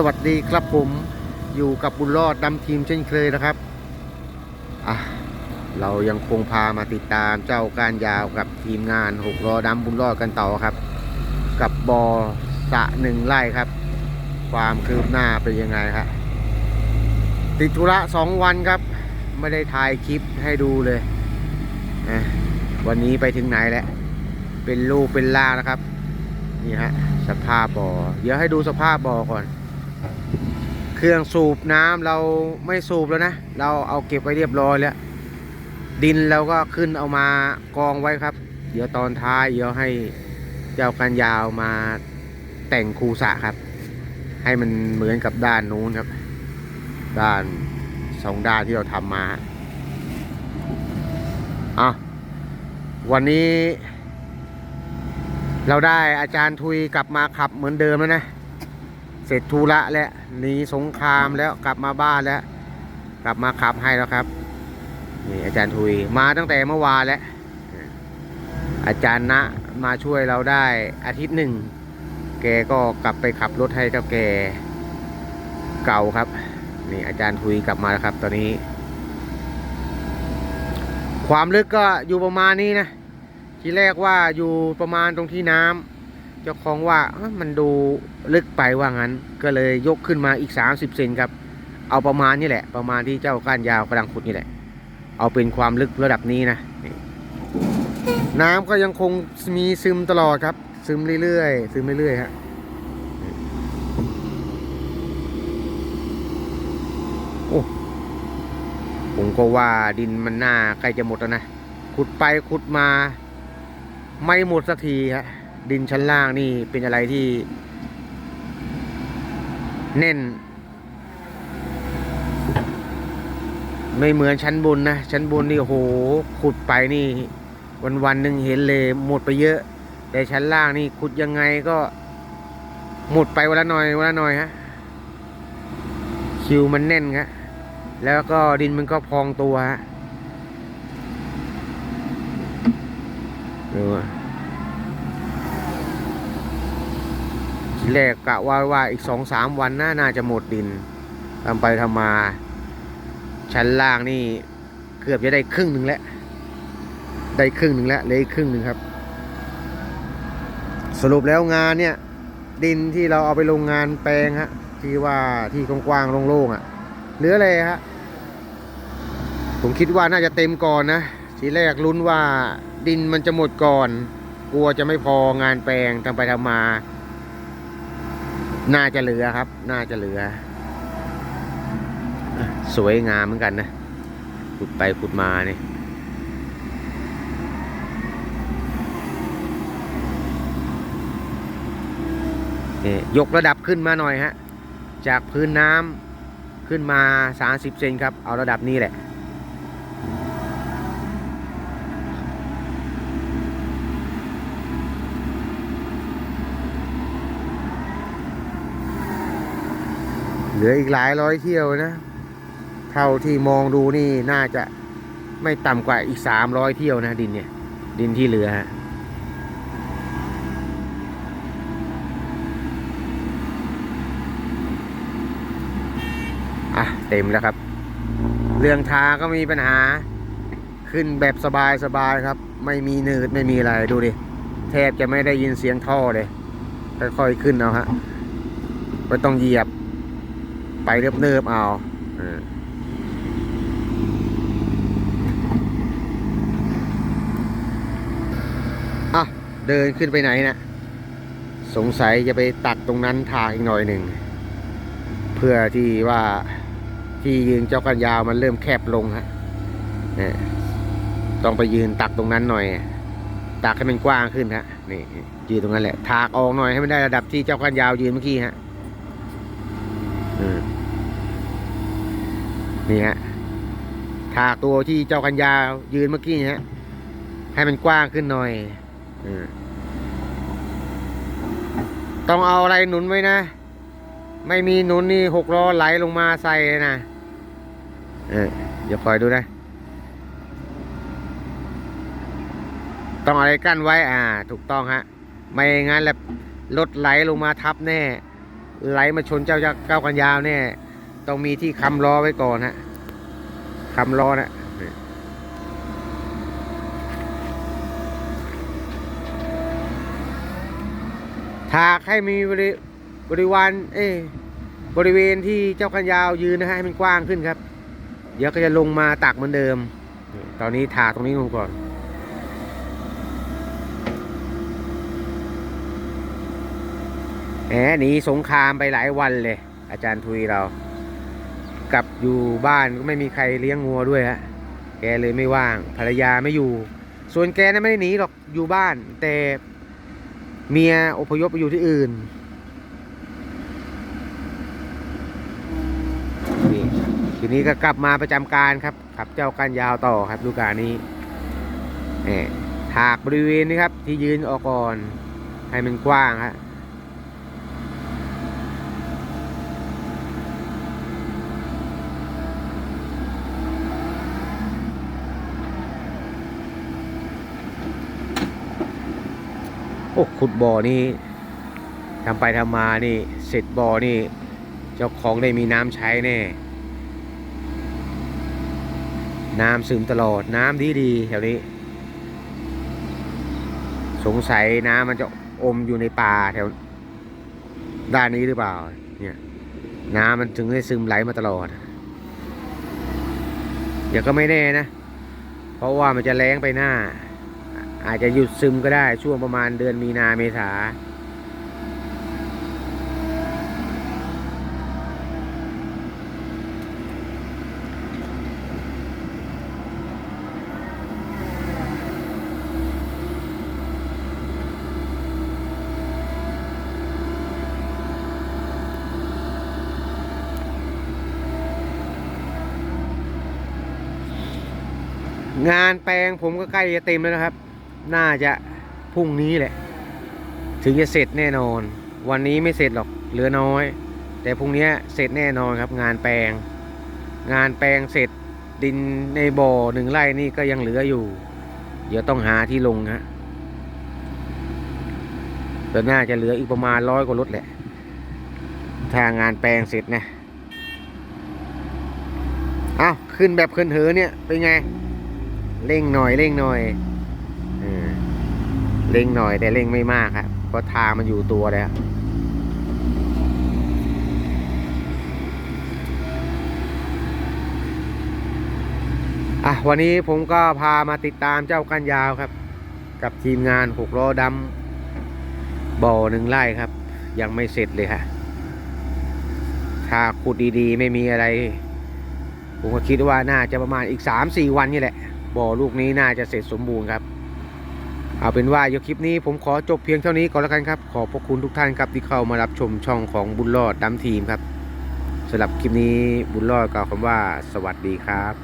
สวัสดีครับผมอยู่กับบุญรอดดำทีมเช่นเคยนะครับอะเรายังคงพามาติดตามเจ้าการยาวกับทีมงานหกล้อดำบุญรอดกันต่อครับ กับบอสะหนึ่งไร่ครับ ความคืบหน้าเป็นยังไงครับติดธุระสองวันครับ ไม่ได้ถ่ายคลิปให้ดูเลยนะวันนี้ไปถึงไหนแล้วเป็นลูกเป็นล่านะครับ นี่ฮะสภาพบ่อ เดี๋ยวให้ดูสภาพบ่อก่อน เครื่องสูบน้ำเราไม่สูบแล้วนะ เราเอาเก็บไว้เรียบร้อยแล้ว ดินเราก็ขึ้นเอามากองไว้ครับ เดี๋ยวตอนท้ายเดี๋ยวให้เจ้ากันยาวมาแต่งคูสะครับ ให้มันเหมือนกับด้านนู้นครับ ด้านสองด้านที่เราทำมาอะวันนี้ เราได้อาจารย์ทุยกลับมาขับเหมือนเดิมแล้วนะ เสร็จธุระแล้วหนีสงครามแล้วกลับมาบ้านแล้ว กลับมาขับให้แล้วครับนี่อาจารย์ทุยมาตั้งแต่เมื่อวานแล้วอาจารย์ณะมาช่วยเราได้อาทิตย์หนึ่ง แกก็กลับไปขับรถให้เจ้าแกเก่าครับ นี่อาจารย์ทุยกลับมาแล้วครับ ตอนนี้ ความลึกก็อยู่ประมาณนี้นะ ทีแรกว่าอยู่ประมาณตรงที่น้ำ จ้าของว่ามันดูลึกไปว่างั้น ก็เลยยกขึ้นมาอีก 30 เซนครับ เอาประมาณนี้แหละ ประมาณที่เจ้าก้านยาวกำลังขุดนี่แหละ เอาเป็นความลึกระดับนี้นะน้ำก็ยังคงมีซึมตลอดครับ ซึมเรื่อยๆซึมเรื่อยๆฮะโอ้ผมก็ว่าดินมันหน่าใกล้จะหมดแล้วนะขุดไปขุดมา ไม่หมดสักทีฮะ ดินชั้นล่างนี่เป็นอะไรที่แน่น ไม่เหมือนชั้นบนนะ ชั้นบนนี่โหขุดไปนี่ วันวันหนึ่งเห็นเลยหมดไปเยอะ แต่ชั้นล่างนี่ขุดยังไงก็หมดไปวันละหน่อยวันละหน่อยฮะคิวมันแน่นครับแล้วก็ดินมันก็พองตัวฮะดูอะ ทีแรกกะว่าว่าอีกสองสามวันน่าน่าจะหมดดินทำไปทำมา ชั้นล่างนี่เกือบจะได้ครึ่งหนึ่งแล้ว ได้ครึ่งหนึ่งแล้วเหลยครึ่งหนึ่งครับ สรุปแล้วงานเนี่ย ดินที่เราเอาไปลงงานแปลงฮะที่ว่าที่กว้างๆโล่งๆอะ่ะเหลืออะไรฮะผมคิดว่าน่าจะเต็มก่อนนะทีแรกลุ้นว่าดินมันจะหมดก่อน กลัวจะไม่พองานแปลงทำไปทำมา น่าจะเหลือครับ น่าจะเหลือ สวยงามเหมือนกันนะขุดไปขุดมาเนี่ยนี่ยกระดับขึ้นมาหน่อยฮะ จากพื้นน้ำขึ้นมา 30 เซนครับ เอาระดับนี้แหละ ลืออีกหลายร้อยเที่ยวนะ เท่าที่มองดูนี่น่าจะไม่ต่ำกว่าอีกสามร้อยเที่ยวนะ ดินเนี่ย ดินที่เหลือฮะอะเต็มแล้วครับ เรื่องทางก็มีปัญหา ขึ้นแบบสบายสบายๆครับ ไม่มีหนืดไม่มีอะไรดูดิ แทบจะไม่ได้ยินเสียงท่อเลยค่อยๆขึ้นเอาฮะไม่ต้องเหยียบ ไปเนิบๆเอาเอออะเดินขึ้นไปไหนนะสงสัยจะไปตัดตรงนั้นทางอีกหน่อยหนึ่ง เพื่อที่ว่าที่ยืนเจ้ากันยาวมันเริ่มแคบลงฮะนี่ต้องไปยืนตักตรงนั้นหน่อย ตักให้มันกว้างขึ้นฮะนี่ยืนตรงนั้นแหละ ถากออกหน่อยให้มันได้ระดับที่เจ้ากันยาวยืนเมื่อกี้ฮะ อืม นี่ฮะถากตัวที่เจ้ากัญญายืนเมื่อกี้ฮะให้มันกว้างขึ้นหน่อยอต้องเอาอะไรหนุนไว้นะ ไม่มีหนุนนี่หกล้อไหลลงมาใส่เลยนะเออเดี๋ยวคอยดูนะ ต้องอะไรกั้นไว้ อ่า ถูกต้องฮะ ไม่งั้นแหละรถไหลลงมาทับแน่ ไหลมาชนเจ้าเก้ากันยาวแน่ ต้องมีที่คำล้อไว้ก่อนฮะคำล้อนะถากให้มีบริบริวารเอ้ยบริเวณที่เจ้ากันยาวยืนนะฮะให้มันกว้างขึ้นครับ เดี๋ยวก็จะลงมาตักเหมือนเดิม ตอนนี้ถากตรงนี้ลงก่อนแหมหนีสงครามไปหลายวันเลย อาจารย์ทุยเรา กลับอยู่บ้านก็ไม่มีใครเลี้ยงงัวด้วยฮะแกเลยไม่ว่างภรรยาไม่อยู่ ส่วนแกนั้นไม่ได้หนีหรอกอยู่บ้าน แต่เมียอพยพไปอยู่ที่อื่นนี่ทีนี้ก็กลับมาประจำการครับขับเจ้าการยาวต่อครับดูการนี้แหมถากบริเวณนี้ครับที่ยืนออกก่อนให้มันกว้างฮะ โอ้ขุดบ่อนี่ทำไปทำมานี่เสร็จบ่อนี่ เจ้าของได้มีน้ำใช้แน่ น้ำซึมตลอดน้ำดีดีๆแถวนี้ สงสัยน้ำมันจะอมอยู่ในป่าแถวด้านนี้หรือเปล่า เนี่ย น้ำมันถึงได้ซึมไหลมาตลอดเดี๋ยวก็ไม่แน่นะ เพราะว่ามันจะแรงไปหน้า อาจจะหยุดซึมก็ได้ช่วงประมาณเดือนมีนาเมษางานแปลงผมก็ใกล้จะเต็มแล้วนะครับ น่าจะพรุ่งนี้แหละ ถึงจะเสร็จแน่นอน วันนี้ไม่เสร็จหรอกเหลือน้อย แต่พรุ่งนี้เสร็จแน่นอนครับ งานแปลง งานแปลงเสร็จดินในบ่อหนึ่งไร่นี่ก็ยังเหลืออยู่ เดี๋ยวต้องหาที่ลงฮะแต่น่าจะเหลืออีกประมาณร้อยกว่ารถแหละ ถ้างานแปลงเสร็จนะเอาขึ้นแบบขึ้นเหอเนี่ยเป็นไง เร่งหน่อยเร่งหน่อย เร่งหน่อยแต่เร่งไม่มากครับเพราะทางมันอยู่ตัวแล้วอะวันนี้ผมก็พามาติดตามเจ้ากันยาวครับ กับทีมงานหกล้อดำบ่อหนึ่งไร่ครับ ยังไม่เสร็จเลยค่ะถ้าขุดดีๆ ไม่มีอะไร ผมก็คิดว่าน่าจะประมาณอีกสามสี่วันนี่แหละบ่อลูกนี้น่าจะเสร็จสมบูรณ์ครับ เอาเป็นว่าเยี่ยวคลิปนี้ผมขอจบเพียงเท่านี้ก่อนแล้วกันครับ ขอบพระคุณทุกท่านครับที่เข้ามารับชมช่องของบุญรอดดำทีมครับสำหรับคลิปนี้บุญรอดกล่าวคำว่าสวัสดีครับ